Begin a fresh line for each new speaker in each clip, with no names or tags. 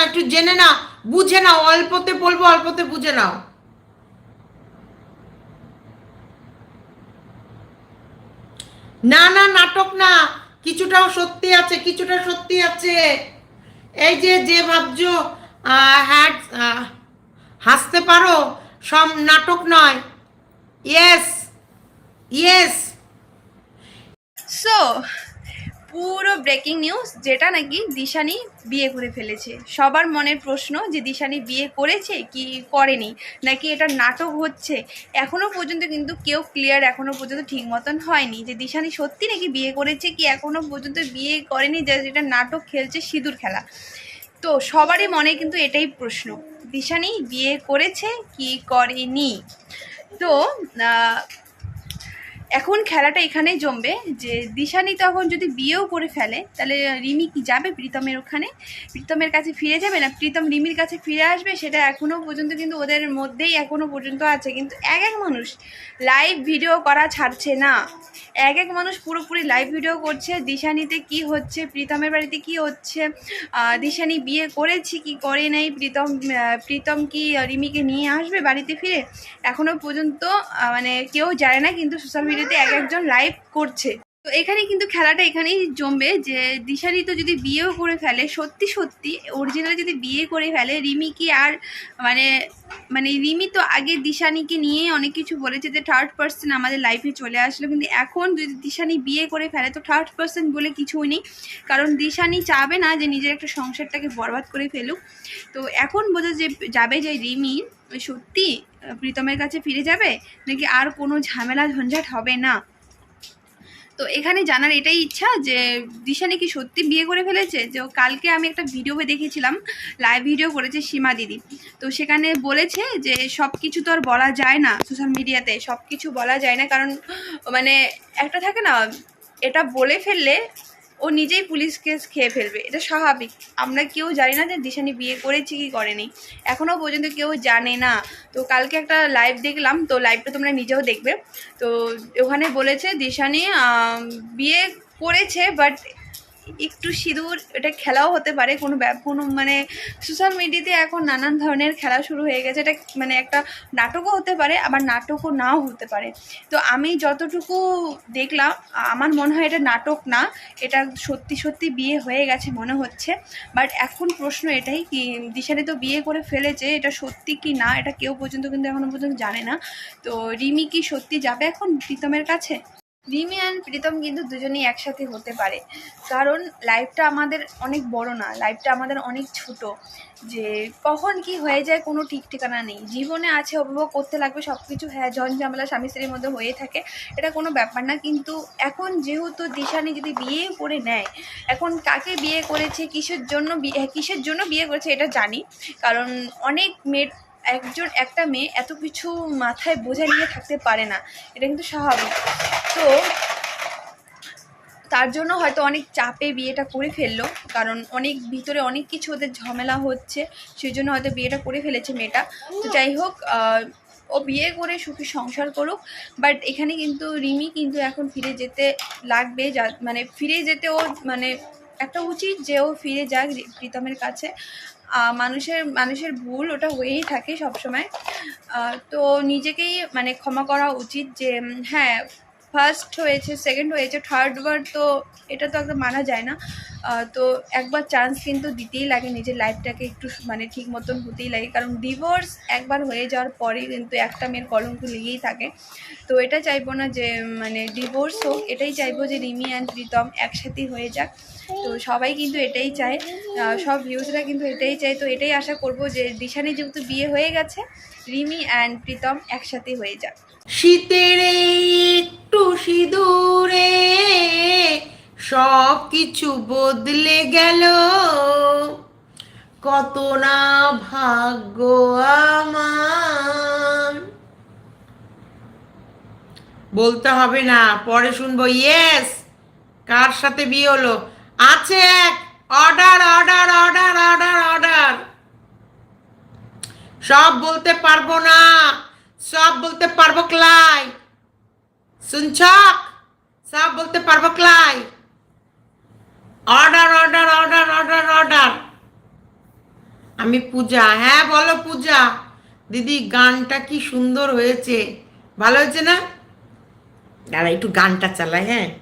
না, একটু জেনে নাও, বুঝে নাও, অল্পতে বলব, অল্পতে বুঝে নাও। না না, নাটক না, কিছুটাও সত্যি আছে, কিছুটা সত্যি আছে। এই যে যে ভাবছ হ্যাট হাসতে পারো, সব নাটক নয়। ইয়েস ইয়েস
সো পুরো ব্রেকিং নিউজ যেটা নাকি দিশানি বিয়ে করে ফেলেছে। সবার মনের প্রশ্ন যে দিশানি বিয়ে করেছে কি করেনি, নাকি এটা নাটক হচ্ছে? এখনও পর্যন্ত কিন্তু কেউ ক্লিয়ার এখনও পর্যন্ত ঠিক মতন হয়নি যে দিশানি সত্যি নাকি বিয়ে করেছে কি এখনও পর্যন্ত বিয়ে করেনি যে যেটা নাটক খেলছে সিঁদুর খেলা। তো সবারই মনে কিন্তু এটাই প্রশ্ন, দিশানি বিয়ে করেছে কি করেনি? তো এখন খেলাটা এখানেই জমবে। যে দিশানি তখন যদি বিয়েও করে ফেলে, তাহলে রিমি কি যাবে প্রীতমের ওখানে? প্রীতমের কাছে ফিরে যাবে না? প্রীতম রিমির কাছে ফিরে আসবে? সেটা এখনও পর্যন্ত কিন্তু ওদের মধ্যেই এখনও পর্যন্ত আছে। কিন্তু এক এক মানুষ লাইভ ভিডিও করা ছাড়ছে না। এক এক মানুষ পুরোপুরি লাইভ ভিডিও করছে। দিশানিতে কি হচ্ছে? প্রীতমের বাড়িতে কি হচ্ছে? দিশানি বিয়ে করেছি কি করে নাই? প্রীতম প্রীতম কি রিমিকে নিয়ে আসবে বাড়িতে ফিরে? এখনও পর্যন্ত মানে কেউ জানে না। কিন্তু সোশ্যাল মিডিয়াতে এক একজন লাইভ করছে। তো এখানে কিন্তু খেলাটা এখানেই জমবে যে দিশারি তো যদি বিয়েও করে ফেলে, সত্যি সত্যি অরিজিনাল যদি বিয়ে করে ফেলে রিমি কি আর মানে মানে রিমি তো আগে দিশানিকে নিয়ে অনেক কিছু বলেছে যে থার্ড পার্সন আমাদের লাইফে চলে আসলো। কিন্তু এখন যদি দিশানি বিয়ে করে ফেলে, তো থার্ড পার্সন বলে কিছুই নেই। কারণ দিশানি চাবে না যে নিজের একটা সংসারটাকে বরবাদ করে ফেলুক। তো এখন বোঝা যে, যাবে যে রিমি সত্যি প্রীতমের কাছে ফিরে যাবে? নাকি আর কোনো ঝামেলা ঝঞ্ঝাট হবে না? তো এখানে জানার এটাই ইচ্ছা যে দিশানি কি সত্যি বিয়ে করে ফেলেছে? যে কালকে আমি একটা ভিডিও দেখেছিলাম লাইভ ভিডিও করেছে সীমা দিদি। তো সেখানে বলেছে যে সব কিছু তো আর বলা যায় না সোশ্যাল মিডিয়াতে সব কিছু বলা যায় না। কারণ মানে একটা থাকে না, এটা বলে ফেললে ও নিজেই পুলিশ কেস খেয়ে ফেলবে, এটা স্বাভাবিক। আমরা কেউ জানি না যে দিশানি বিয়ে করেছি কি করেনি। এখনও পর্যন্ত কেউ জানে না। তো কালকে একটা লাইভ দেখলাম, তো লাইভটা তোমরা নিজেও দেখবে। তো ওখানে বলেছে দিশানি বিয়ে করেছে বাট একটু সিঁদুর, এটা খেলাও হতে পারে, কোনো কোনো মানে সোশ্যাল মিডিয়াতে এখন নানান ধরনের খেলা শুরু হয়ে গেছে। এটা মানে একটা নাটকও হতে পারে, আবার নাটকও নাও হতে পারে। তো আমি যতটুকু দেখলাম আমার মনে হয় এটা নাটক না, এটা সত্যি সত্যি বিয়ে হয়ে গেছে মনে হচ্ছে। বাট এখন প্রশ্ন এটাই কি দিশানি তো বিয়ে করে ফেলেছে, এটা সত্যি কি না, এটা কেউ পর্যন্ত কিন্তু এখনও পর্যন্ত জানে না। তো রিমি কি সত্যি যাবে এখন প্রীতমের কাছে? রিমি অ্যান্ড প্রীতম কিন্তু দুজনেই একসাথে হতে পারে। কারণ লাইফটা আমাদের অনেক বড় না, লাইফটা আমাদের অনেক ছোট। যে কখন কি হয়ে যায় কোনো ঠিক ঠিকানা নেই। জীবনে আছে উপভোগ করতে লাগবে সব কিছু হ্যাঁ ঝন ঝামেলা স্বামী স্ত্রীর মধ্যে হয়ে থাকে, এটা কোনো ব্যাপার না। কিন্তু এখন যেহেতু দিশানি যদি বিয়ে করে নেয়, এখন কাকে বিয়ে করেছে, কিসের জন্য বিয়ে কিসের জন্য বিয়ে করেছে এটা জানি। কারণ অনেক মেয়ের একজন, একটা মেয়ে এত কিছু মাথায় বোঝা নিয়ে থাকতে পারে না। এটা কিন্তু স্বাভাবিক। তো তার জন্য হয়তো অনেক চাপে বিয়েটা করে ফেলল, কারণ অনেক ভিতরে অনেক কিছু ওদের ঝামেলা হচ্ছে, সেই জন্য হয়তো বিয়েটা করে ফেলেছে মেয়েটা। তো যাই হোক ও বিয়ে করে সুখী সংসার করুক, বাট এখানে কিন্তু রিমি কিন্তু এখন ফিরে যেতে লাগবে, যা মানে ফিরে যেতে ও মানে একটা উচিত যে ও ফিরে যাক প্রীতমের কাছে। মানুষের মানুষের ভুল ওটা হয়েই থাকে সবসময়। তো নিজেকেই মানে ক্ষমা করা উচিত যে হ্যাঁ ফার্স্ট হয়েছে সেকেন্ড হয়েছে থার্ড বার তো এটা তো একদম মানা যায় না। তো একবার চান্স কিন্তু দিতেই লাগে নিজের লাইফটাকে একটু মানে ঠিক মতন হতেই লাগে। কারণ ডিভোর্স একবার হয়ে যাওয়ার পরে কিন্তু একটা মেয়ের কলঙ্ক লেগেই থাকে। তো এটা চাইব না যে মানে ডিভোর্স হোক, এটাই চাইব যে রিমি অ্যান্ড প্রীতম একসাথেই হয়ে যাক। তো সবাই কিন্তু এটাই চায়। সব ভিউজরা কিন্তু এটাই চায়। তো এটাই আশা করব যে দিশানি যেহেতু বিয়ে হয়ে গেছে, রিমি অ্যান্ড প্রীতম একসাথে হয়ে যাক।
শীতের একটু সিঁদুরে সব কিছু বদলে গেল। কত না ভাগ্য আমার। বলতে হবে না, পরে শুনব। ইয়েস কার সাথে বিয়ে হলো? আছে এক। Order order order order order সব বলতে পারব না। সব বলতে পারব ক্লাই। শুনছ? সব বলতে পারব ক্লাই। Order order order order order. আমি পূজা। হ্যাঁ বলো পূজা। দিদি, গানটা কি সুন্দর হয়েছে। ভালো হয়েছে না? দাঁড়া, একটু গানটা চালাই হ্যাঁ?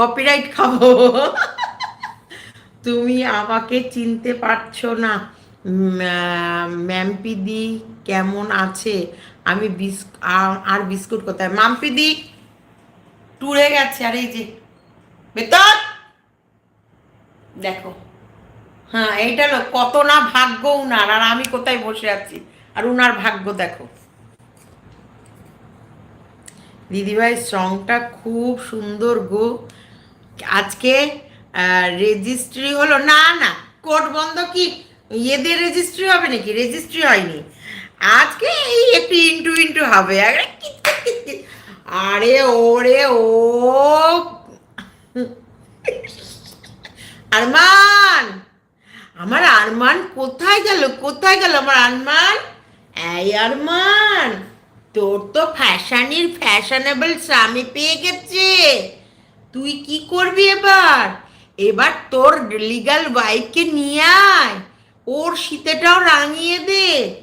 কপিরাইট খাব। তুমি আমাকে চিনতে পারছ না। ম্যাম্পিদি কেমন আছে? আমি আর বিস্কুট কোথায়? মাম্পিদি টুরে গেছে, আর এই যে। বেতন দেখো। হ্যাঁ এইটা কত না ভাগ্য উনার, আর আমি কোথায় বসে আছি? আর উনার ভাগ্য দেখো। দিদিভাই সংটা খুব সুন্দর গো। আজকে রেজিস্ট্রি হলো, না না কোর্ট বন্ধ কি? এদের রেজিস্ট্রি হবে নাকি? রেজিস্ট্রি হয়নি। আজকে এই একটু ইন্টু ইন্টু হবে। আরে ওরে, ও। আরমান! আমার আরমান কোথায় গেল? কোথায় গেল আমার আরমান? এই আরমান, তোর তো ফ্যাশনের ফ্যাশনেবল স্বামী পেয়ে গেছে। তুই কি করবি এবার? এবার তোর লিগাল ওয়াইফকে নিয়ে আয়। ওর শীতেটাও রাঙিয়ে দে।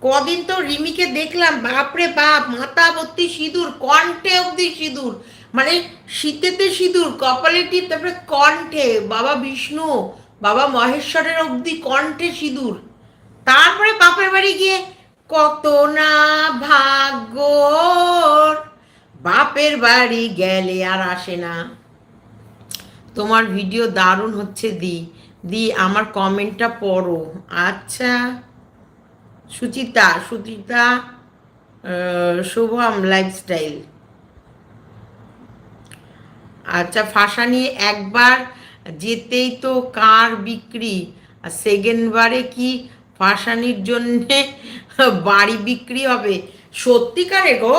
কদিন তো রিমিকে দেখলাম, বাপরে বাপ, মাথা ভর্তি সিঁদুর, কণ্ঠে অবধি সিঁদুর। মানে শীতেতে সিঁদুর কপালে টিপ তারপরে কণ্ঠে, বাবা বিষ্ণু, বাবা মহেশ্বরের অবধি কণ্ঠে সিঁদুর। তারপরে বাপের বাড়ি গিয়ে কত না ভাগ্য বাপের বাড়ি গেলে আর আসে না। তোমার ভিডিও দারুণ হচ্ছে দি। দি, আমার কমেন্টটা পড়ো। আচ্ছা। সুচিতা সুচিতা শুভম লাইফস্টাইল আচ্ছা ফাঁসা নিয়ে একবার যেতেই তো কার বিক্রি? আর সেকেন্ড বারে কি ফাঁসানির জন্যে বাড়ি বিক্রি হবে? সত্যিকারে গো?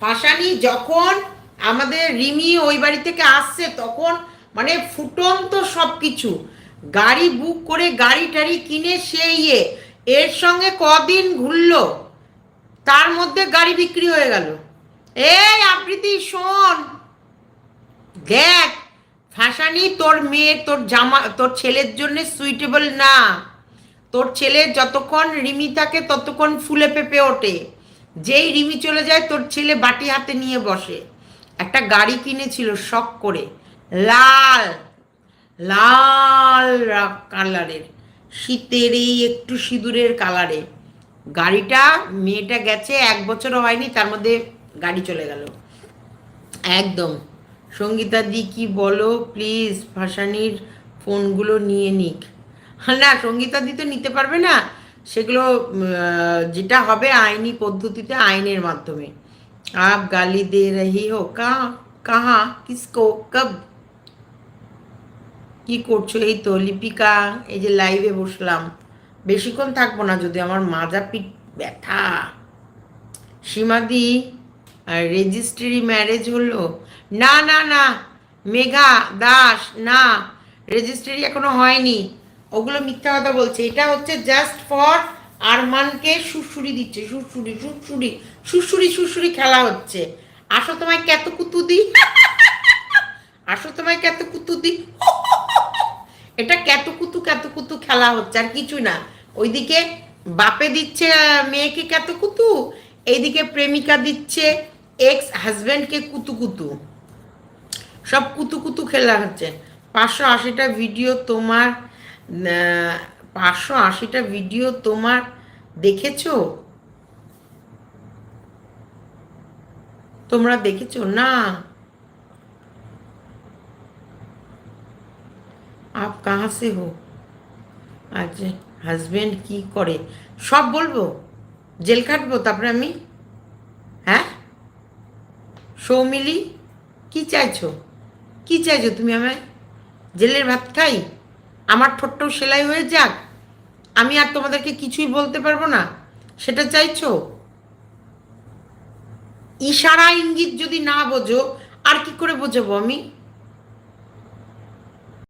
ফাঁসানি যখন আমাদের রিমি ওই বাড়ি থেকে আসছে, তখন মানে ফুটন্ত সব কিছু গাড়ি বুক করে গাড়ি টাড়ি কিনে সে ইয়ে এর সঙ্গে কদিন ঘুরলো, তার মধ্যে গাড়ি বিক্রি হয়ে গেল। এই আবৃত্তি শোন। দেখ ফাঁসানি তোর মেয়ে, তোর জামা, তোর ছেলের জন্য সুইটেবল না। তোর ছেলে যতক্ষণ রিমি থাকে ততক্ষণ ফুলে পেঁপে ওঠে। যেই রিমি চলে যায়, তোর ছেলে বাটি হাতে নিয়ে বসে। একটা গাড়ি কিনেছিল শখ করে। লাল লাল কালারের। শীতের এই একটু সিঁদুরের কালারে। গাড়িটা, মেয়েটা গেছে, এক বছরও হয়নি, তার মধ্যে গাড়ি চলে গেল। একদম। সঙ্গীতা দি কি বলো, প্লিজ, ভাসানির ফোনগুলো নিয়ে নিক। না, সঙ্গীতা দি তো নিতে পারবে না। সেগুলো যেটা হবে আইনি পদ্ধতিতে, আইনের মাধ্যমে। আপ গালি দে রহি হো কাহা, কিসকো, কব? কি করছ? এই তো লিপিকা, এই যে লাইভে বসলাম। বেশিক্ষণ থাকব না, যদি আমার মাজা পিঠ ব্যথা। সীমাদি রেজিস্ট্রি ম্যারেজ হলো? না না না, মেঘা দাস, না রেজিস্ট্রি এখনও হয়নি। ওগুলো মিথ্যা কথা বলছে। এটা হচ্ছে জাস্ট ফর আরমানকে সুরসুরি দিচ্ছে সুরসুরি সুরসুরি সুরসুরি সুরসুরি খেলা হচ্ছে। আসো তোমায় কত কুতু দি। আসো তোমায় কত কুতু দি। এটা কত কুতু কত কুতু খেলা হচ্ছে, আর কিছু না। ওইদিকে বাপে দিচ্ছে মেয়েকে কত কুতু এইদিকে প্রেমিকা দিচ্ছে এক্স হাজব্যান্ডকে কুতু কুতু সব কুতু কুতু খেলা হচ্ছে। পাঁচশো আশিটা ভিডিও তোমার পাঁচশো আশিটা ভিডিও তোমার দেখেছ? তোমরা দেখেছ? না। আপ কাহা সে হো? আজ হাজবেন্ড কি করে? সব বলব? জেল কাটবো তারপরে আমি? হ্যাঁ? সৌমিলি কি চাইছো? কি চাইছো তুমি আমায়? জেলের ভাত খাই? আমার ঠোঁটটাও সেলাই হয়ে যাক, আমি আর তোমাদেরকে কিছুই বলতে পারব না, সেটা চাইছো? ইশারা ইঙ্গিত যদি না বোঝো, আর কি করে বোঝাবো আমি?